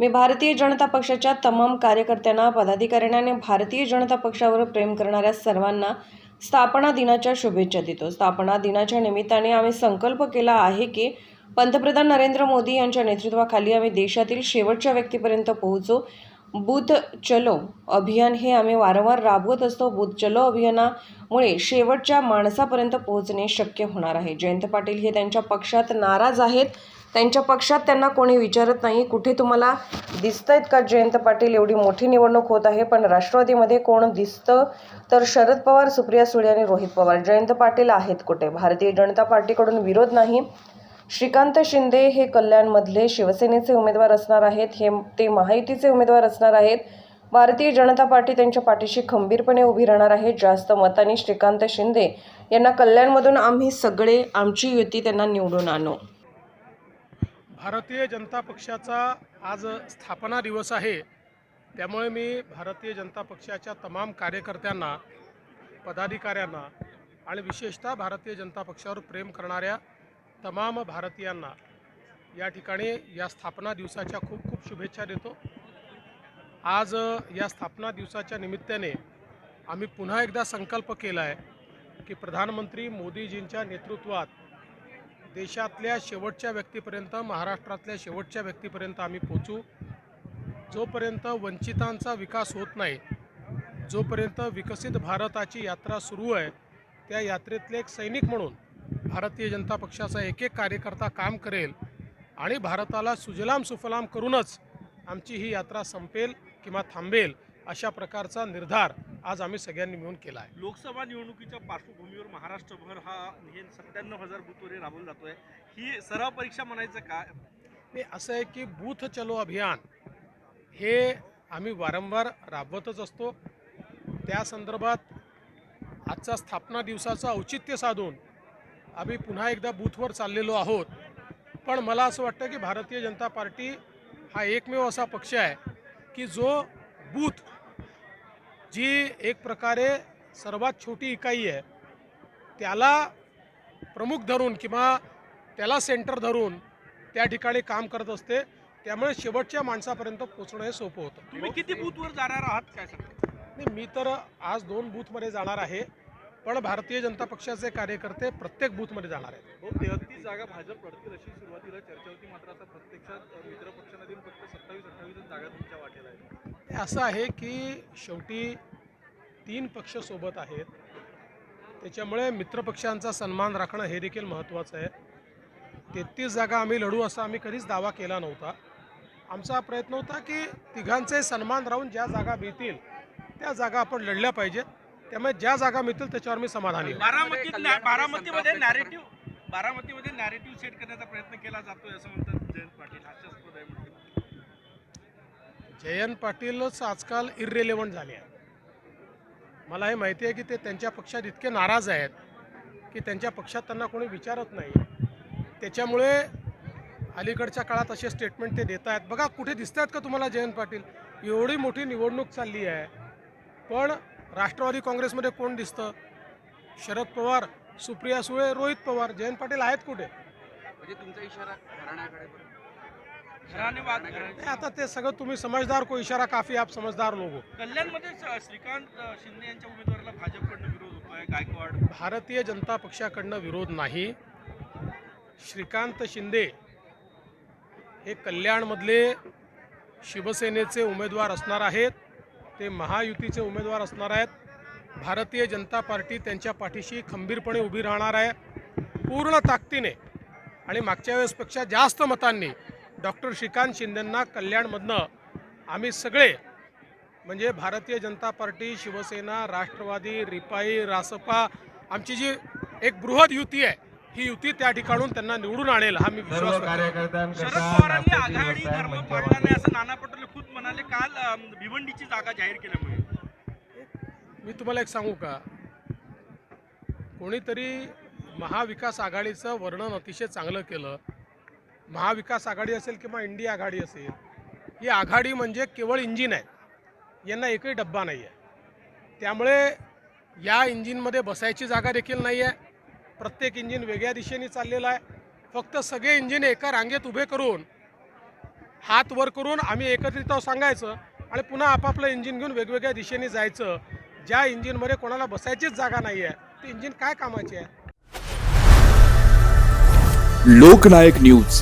मी भारतीय जनता पक्षाच्या तमाम कार्यकर्त्यांना पदाधिकाऱ्यांना आणि भारतीय जनता पक्षावर प्रेम करणाऱ्या सर्वांना स्थापना दिनाच्या शुभेच्छा देतो. स्थापना दिनाच्या निमित्ताने आम्ही संकल्प केला आहे की पंतप्रधान नरेंद्र मोदी यांच्या नेतृत्वाखाली आम्ही देशातील शेवटच्या व्यक्तीपर्यंत पोहोचू. बूथ चलो अभियान हे आम्ही वारंवार राबवत असतो. बूथ चलो अभियानामुळे शेवटच्या माणसापर्यंत पोहोचणे शक्य होणार आहे. जयंत पाटील हे त्यांच्या पक्षात नाराज आहेत. त्यांच्या पक्षात त्यांना कोणी विचारत नाही. कुठे तुम्हाला दिसत आहेत का जयंत पाटील? एवढी मोठी निवडणूक होत आहे. पण राष्ट्रवादीमध्ये कोण दिसतं? तर शरद पवार सुप्रिया सुळे आणि रोहित पवार. जयंत पाटील आहेत कुठे? भारतीय जनता पार्टीकडून विरोध नाही. श्रीकांत शिंदे हे कल्याणमधले शिवसेनेचे उमेदवार असणार आहेत. हे ते महायुतीचे उमेदवार असणार आहेत. भारतीय जनता पार्टी त्यांच्या पाठीशी खंबीरपणे उभी राहणार आहे. जास्त मतांनी श्रीकांत शिंदे यांना कल्याणमधून आम्ही सगळे आमची युती त्यांना निवडून आणू. भारतीय जनता पक्षाचा आज स्थापना दिवस आहे. त्यामुळे मी भारतीय जनता पक्षाच्या तमाम कार्यकर्त्यांना पदाधिकाऱ्यांना आणि विशेषतः भारतीय जनता पक्षावर प्रेम करणाऱ्या तमाम भारतीयांना या ठिकाणी या स्थापना दिवसाच्या खूप खूप शुभेच्छा देतो. आज या स्थापना दिवसाच्या निमित्ताने आम्ही पुन्हा एकदा संकल्प केला आहे की प्रधानमंत्री मोदीजींच्या नेतृत्वात देशातल्या शेवटच्या व्यक्तीपर्यंत महाराष्ट्रातल्या शेवटच्या व्यक्तीपर्यंत आम्ही पोचू जोपर्यंत वंचितांचा विकास होत नाही जोपर्यंत विकसित भारताची यात्रा सुरू आहे त्या यात्रेतले एक सैनिक म्हणून भारतीय जनता पक्षाचा एक एक कार्यकर्ता काम करेल आणि भारताला सुजलाम सुफलाम करूनच आमची ही यात्रा संपेल किंवा थांबेल अशा प्रकारचा निर्धार आज आम्ही सगळ्यांनी मिळून केला आहे. लोकसभा निवडणुकीच्या पार्श्वभूमीवर महाराष्ट्रभर हा हे सत्त्याण्णव हजार बूथवर हे राबवलं जातोय. ही सराव परीक्षा म्हणायचं का हे असं आहे की बूथ चलो अभियान हे आम्ही वारंवार राबवतच असतो. त्या संदर्भात आजचा स्थापना दिवसाचं औचित्य साधून आम्ही पुन्हा एकदा बूथवर चाललेलो आहोत. पण मला असं वाटतं की भारतीय जनता पार्टी हा एकमेव असा पक्ष आहे की जो बूथ जी एक प्रकारे सर्वात छोटी इकाई आहे त्याला प्रमुख धरून किंवा त्याला सेंटर धरून त्या ठिकाणी काम करत असते. त्यामुळे शेवटच्या माणसापर्यंत पोचणं हे सोपं होतं. तुम्ही किती बूथवर जाणार आहात? काय नाही मी तर आज दोन बूथमध्ये जाणार आहे. पण भारतीय जनता पक्षाचे कार्यकर्ते प्रत्येक बूथमध्ये जाणार आहेत. हो तेहतीस जागा भाजप लढतील अशी सुरुवातीला चर्चा होती. मात्र आता प्रत्यक्षात मित्र पक्षांमधील फक्त सत्तावीस अठ्ठावीस जागा तुमच्या वाटेला आहेत. असं आहे की शेवटी तीन पक्ष सोबत आहेत. त्याच्यामुळे मित्रपक्षांचा सन्मान राखणं हे देखील महत्त्वाचं आहे. तेहतीस जागा आम्ही लढू असा आम्ही कधीच दावा केला नव्हता. आमचा प्रयत्न होता की तिघांचे सन्मान राहून ज्या जागा मिळतील त्या जागा आपण लढल्या पाहिजेत. त्यामुळे ज्या जागा मिळतील त्याच्यावर मी समाधानी बारामती बारामतीमध्ये नॅरेटिव्ह बारामतीमध्ये नॅरेटिव्ह सेट करण्याचा प्रयत्न केला जातोय असं म्हणतात जयंत पाटील. जयंत पाटीलच आजकाल इररेलेवंट झाले आहेत. मला हे माहिती आहे की ते त्यांच्या पक्षात इतके नाराज आहेत की त्यांच्या पक्षात त्यांना कोणी विचारत नाही. त्याच्यामुळे अलीकडच्या काळात असे स्टेटमेंट ते देत आहेत. बघा कुठे दिसत आहेत का तुम्हाला जयंत पाटील? एवढी मोठी निवडणूक चालली आहे. पण राष्ट्रवादी काँग्रेसमध्ये कोण दिसतं? शरद पवार सुप्रिया सुळे रोहित पवार. जयंत पाटील आहेत कुठे? म्हणजे तुमचा इशारा घराण्याकडे पण. घराणे वाद नाही, आता ते सगळं तुम्ही समजदार को इशारा काफी आप समजदार लोक हो कल्याणमध्ये श्रीकांत शिंदे यांच्या उमेदवाराला भाजपकडनं विरोध होतोय गायकवाड. भारतीय जनता पक्षाकडनं विरोध नाही. श्रीकांत शिंदे हे कल्याणमधले शिवसेनेचे उमेदवार असणार आहेत. ते महायुतीचे उमेदवार असणार आहेत. भारतीय जनता पार्टी त्यांच्या पाठीशी खंबीरपणे उभी राहणार आहे. पूर्ण ताकदीने आणि मागच्या वेळेसपेक्षा जास्त मतांनी डॉक्टर श्रीकांत शिंदेंना कल्याणमधनं आम्ही सगळे म्हणजे भारतीय जनता पार्टी शिवसेना राष्ट्रवादी रिपाई रासपा आमची जी एक बृहद युती आहे ही युती त्या ठिकाणून त्यांना निवडून आणेल हा मी विश्वास. शरद पवारांनी आघाडी धर्म पाळला नाही असं नाना पटोले खुद म्हणाले काल भिवंडीची जागा जाहीर केल्यामुळे. मी तुम्हाला एक सांगू का? कोणीतरी महाविकास आघाडीचं वर्णन अतिशय चांगलं केलं. महाविकास आघाडी असेल किंवा इंडिया आघाडी असेल ही आघाडी म्हणजे केवळ इंजिन आहे. यांना एकही डब्बा नाही आहे. त्यामुळे या इंजिनमध्ये बसायची जागा देखील नाही आहे. प्रत्येक इंजिन वेगळ्या दिशेने चाललेलं आहे. फक्त सगळे इंजिन एका रांगेत उभे करून हात वर करून आम्ही एकत्रित सांगायचं आणि पुन्हा आपापलं इंजिन घेऊन वेगवेगळ्या दिशेने जायचं. ज्या इंजिनमध्ये कोणाला बसायचीच जागा नाही आहे ते इंजिन काय कामाचे आहे? लोकनायक न्यूज.